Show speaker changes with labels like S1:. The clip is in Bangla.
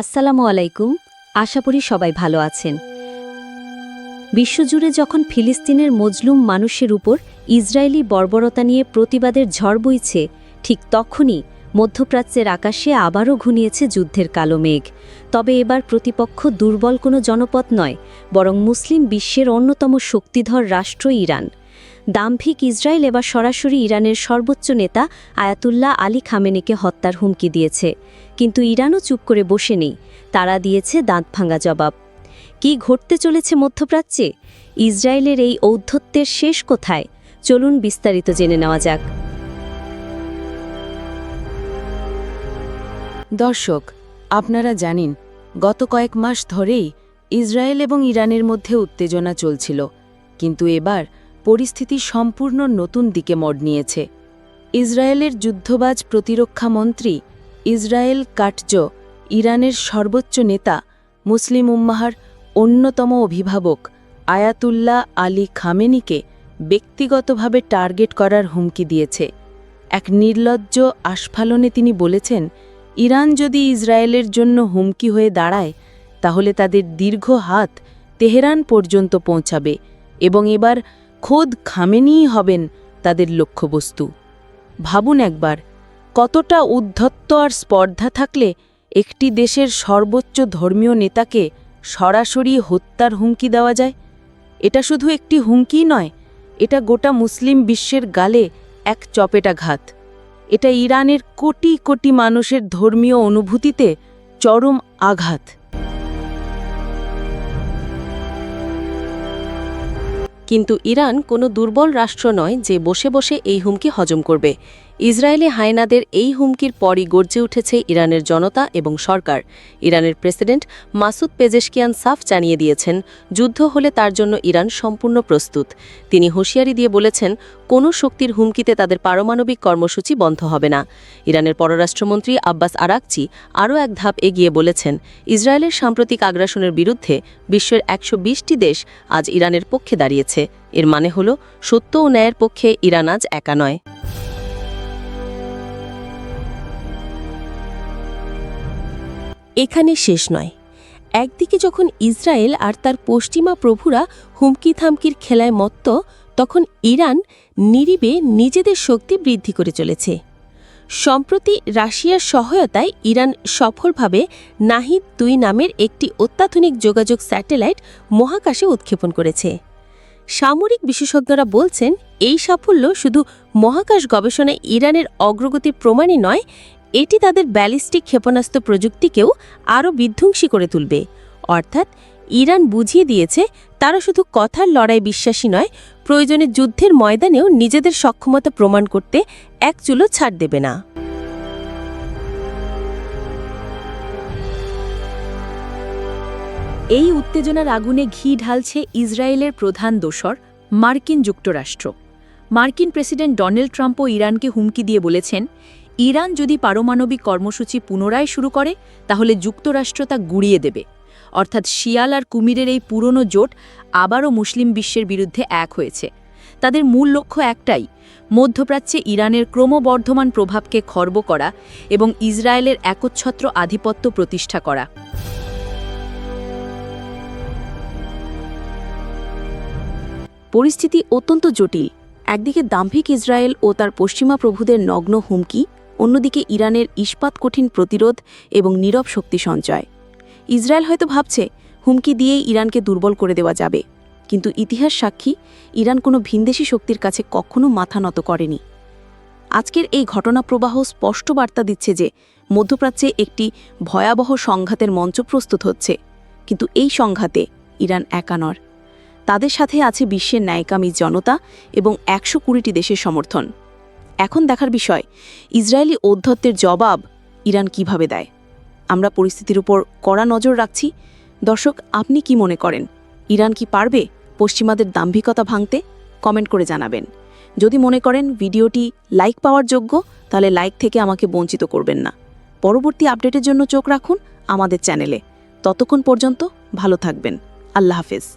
S1: আসসালামু আলাইকুম, আশা করি সবাই ভালো আছেন। বিশ্বজুড়ে যখন ফিলিস্তিনের মজলুম মানুষের উপর ইসরায়েলি বর্বরতা নিয়ে প্রতিবাদের ঝড় বইছে, ঠিক তখনই মধ্যপ্রাচ্যের আকাশে আবারও ঘুনিয়েছে যুদ্ধের কালো মেঘ। তবে এবার প্রতিপক্ষ দুর্বল কোনো জনপদ নয়, বরং মুসলিম বিশ্বের অন্যতম শক্তিধর রাষ্ট্র ইরান। দাম্ভিক ইসরায়েল এবার সরাসরি ইরানের সর্বোচ্চ নেতা আয়াতুল্লাহ আলী খামেনিকে হত্যার হুমকি দিয়েছে। কিন্তু ইরানও চুপ করে বসে নেই। তারা দিয়েছে দাঁত ভাঙা জবাব। কি ঘটতে চলেছে মধ্যপ্রাচ্যে? ইসরায়েলের এই ঔদ্ধত্যের শেষ কোথায়? চলুন বিস্তারিত জেনে নেওয়া যাক।
S2: দর্শক, আপনারা জানেন, গত কয়েক মাস ধরেই ইসরায়েল এবং ইরানের মধ্যে উত্তেজনা চলছিল। কিন্তু এবার পরিস্থিতি সম্পূর্ণ নতুন দিকে মোড় নিয়েছে। ইসরায়েলের যুদ্ধবাজ প্রতিরক্ষা মন্ত্রী ইসরায়েল কাটজ, ইরানের সর্বোচ্চ নেতা, মুসলিম উম্মাহার অন্যতম অভিভাবক আয়াতুল্লাহ আলী খামেনিকে ব্যক্তিগতভাবে টার্গেট করার হুমকি দিয়েছে। এক নির্লজ্জ আস্ফালনে তিনি বলেছেন, ইরান যদি ইসরায়েলের জন্য হুমকি হয়ে দাঁড়ায়, তাহলে তাদের দীর্ঘ হাত তেহরান পর্যন্ত পৌঁছাবে এবং এবার খোদ খামেনিই হবেন তাদের লক্ষ্যবস্তু। ভাবুন একবার, কতটা উদ্ধত্ত আর স্পর্ধা থাকলে একটি দেশের সর্বোচ্চ ধর্মীয় নেতাকে সরাসরি হত্যার হুমকি দেওয়া যায়? এটা শুধু একটি হুমকি নয়, এটা গোটা মুসলিম বিশ্বের গালে এক চপেটাঘাত। এটা ইরানের কোটি কোটি মানুষের ধর্মীয় অনুভূতিতে চরম আঘাত।
S3: কিন্তু ইরান কোনো দুর্বল রাষ্ট্র নয় যে বসে বসে এই হুমকি হজম করবে। ইসরায়েলি হায়নাদের এই হুমকির পরই গর্জে উঠেছে ইরানের জনতা এবং সরকার। ইরানের প্রেসিডেন্ট মাসুদ পেজেশকিয়ান সাফ জানিয়ে দিয়েছেন, যুদ্ধ হলে তার জন্য ইরান সম্পূর্ণ প্রস্তুত। তিনি হুঁশিয়ারি দিয়ে বলেছেন, কোনো শক্তির হুমকিতে তাদের পারমাণবিক কর্মসূচি বন্ধ হবে না। ইরানের পররাষ্ট্রমন্ত্রী আব্বাস আরাকচি আরও এক ধাপ এগিয়ে বলেছেন, ইসরায়েলের সাম্প্রতিক আগ্রাসনের বিরুদ্ধে বিশ্বের একশো বিশটি দেশ আজ ইরানের পক্ষে দাঁড়িয়েছে। এর মানে হল, সত্য ও ন্যায়ের পক্ষে ইরান আজ একা নয়। এখানে শেষ নয়। একদিকে যখন ইসরায়েল আর তার পশ্চিমা প্রভুরা হুমকি থামকির খেলায় মত্ত, তখন ইরান নিরিবে নিজেদের শক্তি বৃদ্ধি করে চলেছে। সম্প্রতি রাশিয়ার সহায়তায় ইরান সফলভাবে নাহিদ দুই নামের একটি অত্যাধুনিক যোগাযোগ স্যাটেলাইট মহাকাশে উৎক্ষেপণ করেছে। সামরিক বিশেষজ্ঞরা বলছেন, এই সাফল্য শুধু মহাকাশ গবেষণায় ইরানের অগ্রগতির প্রমাণই নয় এটি তাদের ব্যালিস্টিক ক্ষেপণাস্ত্র প্রযুক্তিকেও আরও বিধ্বংসী করে তুলবে। অর্থাৎ, ইরান বুঝিয়ে দিয়েছে, তারা শুধু কথার লড়াই বিশ্বাসী নয়, প্রয়োজনে যুদ্ধের ময়দানেও নিজেদের সক্ষমতা প্রমাণ করতে এক চুলো ছাড় দেবে না।
S4: এই উত্তেজনার আগুনে ঘি ঢালছে ইসরায়েলের প্রধান দোসর, মার্কিন যুক্তরাষ্ট্র। মার্কিন প্রেসিডেন্ট ডোনাল্ড ট্রাম্পও ইরানকে হুমকি দিয়ে বলেছেন ইরান যদি পারমাণবিক কর্মসূচি পুনরায় শুরু করে, তাহলে যুক্তরাষ্ট্র তা গুড়িয়ে দেবে। অর্থাৎ শিয়াল আর কুমিরের এই পুরনো জোট আবারও মুসলিম বিশ্বের বিরুদ্ধে এক হয়েছে। তাদের মূল লক্ষ্য একটাই, মধ্যপ্রাচ্যে ইরানের ক্রমবর্ধমান প্রভাবকে খর্ব করা এবং ইসরায়েলের একচ্ছত্র আধিপত্য প্রতিষ্ঠা করা। পরিস্থিতি অত্যন্ত জটিল। একদিকে দাম্ভিক ইসরায়েল ও তার পশ্চিমা প্রভুদের নগ্ন হুমকি অন্যদিকে ইরানের ইস্পাত কঠিন প্রতিরোধ এবং নীরব শক্তি সঞ্চয়। ইসরায়েল হয়তো ভাবছে, হুমকি দিয়েই ইরানকে দুর্বল করে দেওয়া যাবে। কিন্তু ইতিহাস সাক্ষী, ইরান কোনো ভিনদেশী শক্তির কাছে কখনো মাথা নত করেনি। আজকের এই ঘটনা প্রবাহ স্পষ্ট বার্তা দিচ্ছে যে, মধ্যপ্রাচ্যে একটি ভয়াবহ সংঘাতের মঞ্চ প্রস্তুত হচ্ছে। কিন্তু এই সংঘাতে ইরান একানর তাদের সাথে আছে বিশ্বের ন্যায়কামী জনতা এবং একশো কুড়িটি দেশের সমর্থন। এখন দেখার বিষয়, ইসরায়েলি ঔদ্ধত্যের জবাব ইরান কীভাবে দেয়? আমরা পরিস্থিতির উপর কড়া নজর রাখছি। দর্শক, আপনি কি মনে করেন, ইরান কি পারবে পশ্চিমাদের দাম্ভিকতা ভাঙতে? কমেন্ট করে জানাবেন। যদি মনে করেন ভিডিওটি লাইক পাওয়ার যোগ্য, তাহলে লাইক থেকে আমাকে বঞ্চিত করবেন না। পরবর্তী আপডেটের জন্য চোখ রাখুন আমাদের চ্যানেলে। ততক্ষণ পর্যন্ত ভালো থাকবেন। আল্লাহ হাফেজ।